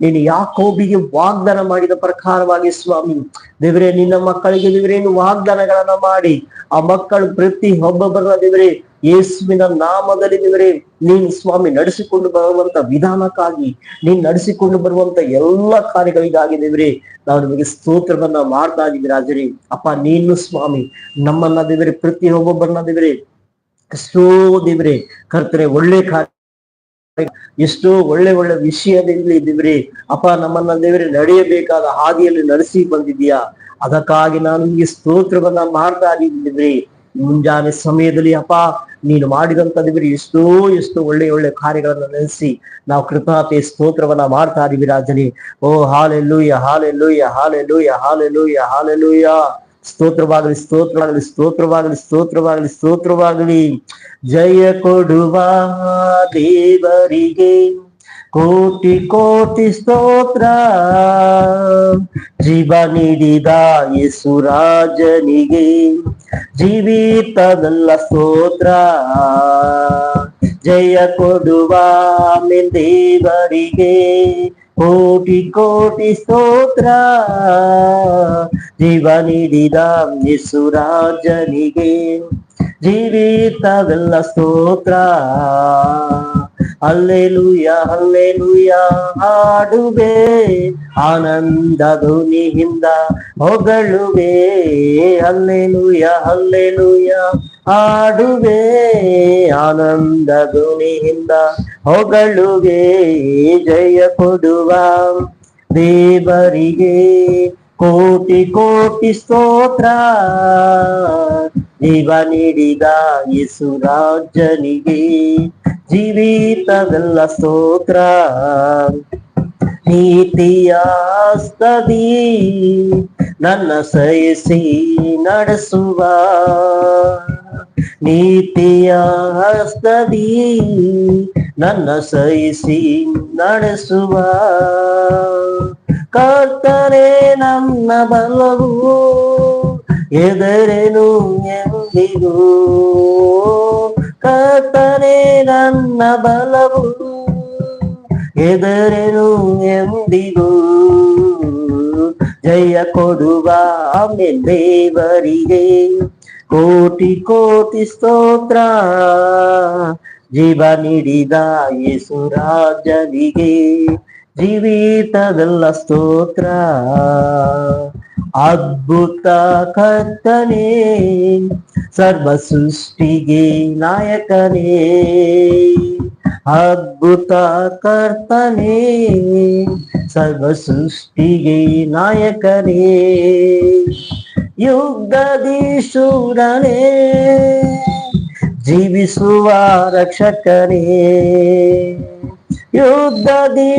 ನೀನು ಯಾಕೋಬಿಗೆ ವಾಗ್ದಾನ ಮಾಡಿದ ಪ್ರಕಾರವಾಗಿ ಸ್ವಾಮಿ, ದೇವರೇ, ನಿನ್ನ ಮಕ್ಕಳಿಗೆ ದೇವರೇನು ನೀನು ವಾಗ್ದಾನಗಳನ್ನ ಮಾಡಿ. ಆ ಮಕ್ಕಳು ಪ್ರತಿ ಒಬ್ಬೊಬ್ಬರ ದೇವರೇ, ಯೇಸುವಿನ ನಾಮದಲ್ಲಿ ದೇವರೇ, ನೀನ್ ಸ್ವಾಮಿ ನಡೆಸಿಕೊಂಡು ಬರುವಂತ ವಿಧಾನಕ್ಕಾಗಿ, ನೀನ್ ನಡೆಸಿಕೊಂಡು ಬರುವಂತ ಎಲ್ಲ ಕಾರ್ಯಗಳಿಗಾಗಿ ದೇವರೇ, ನಾವು ನಿಮಗೆ ಸ್ತೋತ್ರವನ್ನ ಮಾಡ್ತಾ ಇದ್ದೀವಿ ರಾಜರೇ. ಅಪ್ಪ, ನೀನು ಸ್ವಾಮಿ, ನಮ್ಮನ್ನ ದೇವರೇ ಪ್ರತಿ ಒಬ್ಬೊಬ್ಬರನ್ನ ದೇವರೇ ಎಷ್ಟೋ ದೇವರೇ ಕರ್ತರೆ ಒಳ್ಳೆ ಕಾರ್ಯ ಎಷ್ಟೋ ಒಳ್ಳೆ ಒಳ್ಳೆ ವಿಷಯದಲ್ಲಿ ಇದ್ದೀವ್ರಿ ಅಪ್ಪ ನಮ್ಮನ್ನ ದೇವ್ರಿ ನಡೆಯಬೇಕಾದ ಹಾದಿಯಲ್ಲಿ ನಡೆಸಿ ಬಂದಿದ್ಯಾ ಅದಕ್ಕಾಗಿ ನಾನು ಈ ಸ್ತೋತ್ರವನ್ನ ಮಾಡ್ತಾ ಇದ್ದೀವ್ರಿ ಮುಂಜಾನೆ ಸಮಯದಲ್ಲಿ ಅಪ್ಪ, ನೀನು ಮಾಡಿದಂತ ದೇವ್ರಿ ಎಷ್ಟೋ ಎಷ್ಟೋ ಒಳ್ಳೆ ಒಳ್ಳೆ ಕಾರ್ಯಗಳನ್ನ ನೆನೆಸಿ ನಾವು ಕೃತಜ್ಞತೆ ಸ್ತೋತ್ರವನ್ನ ಮಾಡ್ತಾ ಇದೀವಿ ರಾಜನಿ. ಓ hallelujah hallelujah hallelujah hallelujah hallelujah ಸ್ತೋತ್ರವಾಗಲಿ ಸ್ತೋತ್ರವಾಗಲಿ ಸ್ತೋತ್ರವಾಗಲಿ ಸ್ತೋತ್ರವಾಗಲಿ ಸ್ತೋತ್ರವಾಗಲಿ. ಜಯ ಕೊಡುವ ದೇವರಿಗೆ ಕೋಟಿ ಕೋಟಿ ಸ್ತೋತ್ರ. ಜೀವ ಯೇಸುರಾಜನಿಗೆ ಜೀವಿತದಲ್ಲ ಸ್ತೋತ್ರ. ಜಯ ಕೊಡುವ ದೇವರಿಗೆ ಕೋಟಿ ಕೋಟಿ ಸ್ತೋತ್ರ. ಜೀವ ನೀಡಿದ ಯೇಸುರಾಜನಿಗೆ. ಜೀವಿತವೆಲ್ಲ ಸ್ತೋತ್ರ. ಅಲ್ಲೆಲುಯ ಅಲ್ಲೆಲುಯ ಹಾಡುವೆ. ಆನಂದ ಧ್ವನಿಯಿಂದ ಹೊಗಳುವೆ. ಅಲ್ಲೆಲುಯ ಅಲ್ಲೆಲುಯ ಹಾಡುವೆ ಆನಂದ ಧ್ವನಿಯಿಂದ ಹೊಗಳುವೆ, ಜಯ ಕೊಡುವ. ದೇವರಿಗೆ ಕೋಟಿ ಕೋಟಿ ಸ್ತೋತ್ರ. ಜೀವ ನೀಡಿದ ಯೇಸುರಾಜನಿಗೆ ಜೀವಿತವೆಲ್ಲ ಸ್ತೋತ್ರ. ನೀತಿಯಾಸ್ತದಿ ನನ್ನ ಸಹಿಸಿ ನಡೆಸುವ. ನೀತಿಯ ಹಸ್ತದಿ ನನ್ನ ಸಹಿಸಿ ನಡೆಸುವ ಕರ್ತನೆ ನನ್ನ ಬಲವು ಎದರೇನು ಎಂದಿಗೂ. ಕರ್ತನೆ ನನ್ನ ಬಲವು ಎದರೇನು ಎಂದಿಗೂ. ಜಯ ಕೊಡುವ ಆಮೇಲೆ ದೇವರಿಗೆ. ಕೋಟಿ ಕೋಟಿ ಸ್ತೋತ್ರ ಜೀವ ನೀಡಿದ ಯೇಸುರಾಜನಿಗೆ ಜೀವಿತದಲ್ಲ ಸ್ತೋತ್ರ ಅದ್ಭುತ ಕರ್ತನೆ ಸರ್ವ ಸೃಷ್ಟಿಗೆ ನಾಯಕನೇ ಅದ್ಭುತ ಕರ್ತನೆ ಸರ್ವ ಸೃಷ್ಟಿಗೆ ನಾಯಕನೇ ಯುಗದೀಶೂರನೇ ಜೀವಿಸುವ ರಕ್ಷಕನೇ. ಯುದ್ಧದೀಶೂರನೇ,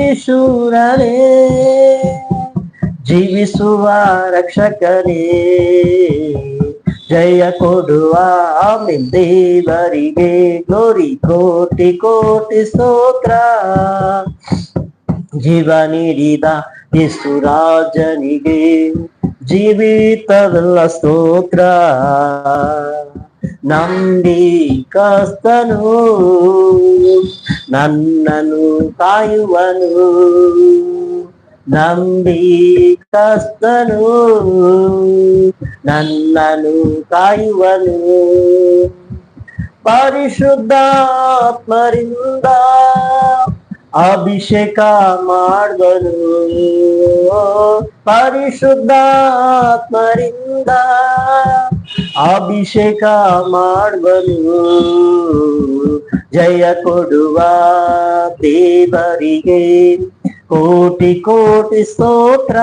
ಜೀವಿಸುವ ರಕ್ಷಕನೇ. ಜಯ ಕೊಡುವ ದೇವರಿಗೆ ಗೋರಿ ಕೋಟಿ ಕೋಟಿ ಸ್ತೋತ್ರ. ಜೀವ ನೀಡಿದ ಯೇಸುರಾಜನಿಗೆ ಜೀವಿತವೆಲ್ಲ ಸ್ತೋತ್ರ ನಂಬಿಕಸ್ತನು ನನ್ನನು ಕಾಯುವನು ನಂಬಿಕಸ್ತನು ನನ್ನನು ಕಾಯುವನು ಪರಿಶುದ್ಧಾತ್ಮರಿಂದ ಅಭಿಷೇಕ ಮಾಡುವನು ಪರಿಶುದ್ಧಾತ್ಮರಿಂದ ಅಭಿಷೇಕ ಮಾಡುವನು ಜಯ ಕೊಡುವ ದೇವರಿಗೆ ಕೋಟಿ ಕೋಟಿ ಸ್ತೋತ್ರ.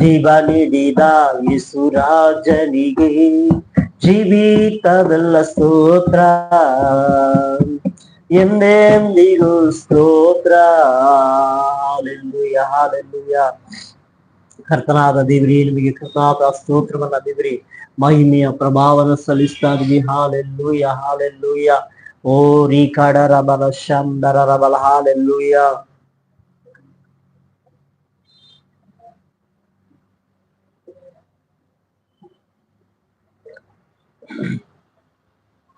ಜೀವ ನೀಡಿದ ಯೇಸುರಾಜನಿಗೆ ಜೀವಿತವೆಲ್ಲ ಸ್ತೋತ್ರ. ಎಂದೆಂದಿಗೂ ಸ್ತೋತ್ರ? ಕರ್ತನಾದ ದೇವ್ರಿ, ನಿಮಗೆ ಕರ್ತನಾದ ಸ್ತೋತ್ರವನ್ನ ದೇವ್ರಿ, ಮಹಿಮೆಯ ಪ್ರಭಾವನ ಸಲ್ಲಿಸ್ತಾ ಇದೀವಿ ಹಾಲೆಲ್ಲೂಯ ಹಾಲೆಲ್ಲೂಯ ಓ ರೀ ಕಡರ ಬಲ ಶಂದರ ಬಲ hallelujah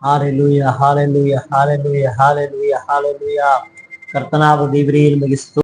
hallelujah hallelujah hallelujah hallelujah hallelujah ಕರ್ತನಾದ ದೇವರೇ ನಿಮಗೆ ಸ್ತೋ